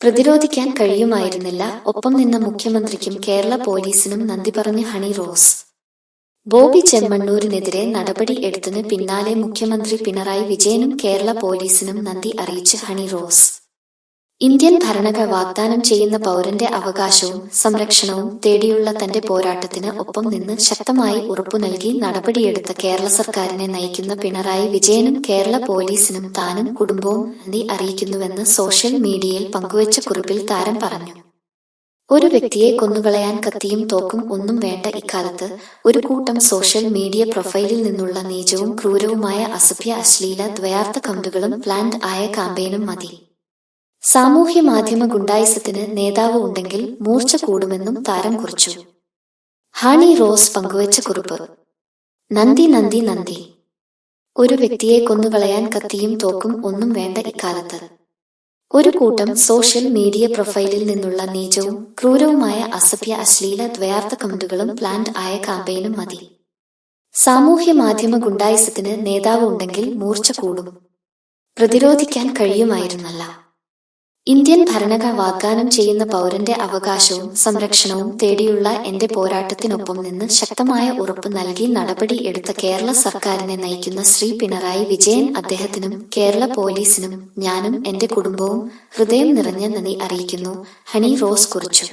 പ്രതിരോധിക്കാൻ കഴിയുമായിരുന്നില്ല. ഒപ്പം നിന്ന മുഖ്യമന്ത്രിക്കും കേരള പോലീസിനും നന്ദി പറഞ്ഞ് ഹണി റോസ്. ബോബി ചെമ്മണ്ണൂരിനെതിരെ നടപടി എടുത്തതിന് പിന്നാലെ മുഖ്യമന്ത്രി പിണറായി വിജയനും കേരള പോലീസിനും നന്ദി അറിയിച്ച് ഹണി റോസ്. ഇന്ത്യൻ ഭരണഘടന വാഗ്ദാനം ചെയ്യുന്ന പൗരന്റെ അവകാശവും സംരക്ഷണവും തേടിയുള്ള തന്റെ പോരാട്ടത്തിന് ഒപ്പം നിന്ന് ശക്തമായി ഉറപ്പു നൽകി നടപടിയെടുത്ത കേരള സർക്കാരിനെ നയിക്കുന്ന പിണറായി വിജയനും കേരള പോലീസിനും താനും കുടുംബവും നന്ദി അറിയിക്കുന്നുവെന്ന് സോഷ്യൽ മീഡിയയിൽ പങ്കുവച്ച കുറിപ്പിൽ താരം പറഞ്ഞു. ഒരു വ്യക്തിയെ കൊന്നുകളയാൻ കത്തിയും തോക്കും ഒന്നും വേണ്ട ഇക്കാലത്ത് ഒരു കൂട്ടം സോഷ്യൽ മീഡിയ പ്രൊഫൈലിൽ നിന്നുള്ള നീചവും ക്രൂരവുമായ അസഭ്യ അശ്ലീല ദ്വയാർത്ഥ കമ്പുകളും പ്ലാൻഡ് ആയ കാമ്പയിനും മതി. സാമൂഹ്യ മാധ്യമ ഗുണ്ടായിസത്തിന് നേതാവ് ഉണ്ടെങ്കിൽ മൂർച്ച കൂടുമെന്നും താരം കുറിച്ചു. ഹാണി റോസ് പങ്കുവച്ച കുറിപ്പ്. നന്ദി നന്ദി നന്ദി. ഒരു വ്യക്തിയെ കൊന്നുകളയാൻ കത്തിയും തോക്കും ഒന്നും വേണ്ട ഇക്കാലത്ത്. ഒരു കൂട്ടം സോഷ്യൽ മീഡിയ പ്രൊഫൈലിൽ നിന്നുള്ള നീചവും ക്രൂരവുമായ അസഭ്യ അശ്ലീല ദ്വയാർത്ഥ കമന്റുകളും പ്ലാൻഡ് ആയ കാമ്പയിനും മതി. സാമൂഹ്യ മാധ്യമ ഗുണ്ടായിസത്തിന് നേതാവ് ഉണ്ടെങ്കിൽ മൂർച്ച കൂടും. പ്രതിരോധിക്കാൻ കഴിയുമായിരുന്നല്ല. ഇന്ത്യൻ ഭരണക വാഗ്ദാനം ചെയ്യുന്ന പൗരന്റെ അവകാശവും സംരക്ഷണവും തേടിയുള്ള എന്റെ പോരാട്ടത്തിനൊപ്പം നിന്ന് ശക്തമായ ഉറപ്പ് നൽകി നടപടി എടുത്ത കേരള സർക്കാരിനെ നയിക്കുന്ന ശ്രീ പിണറായി വിജയൻ അദ്ദേഹത്തിനും കേരള പോലീസിനും ഞാനും എന്റെ കുടുംബവും ഹൃദയം നിറഞ്ഞ നന്ദി അറിയിക്കുന്നു. ഹണി റോസ് കുറിച്ചു.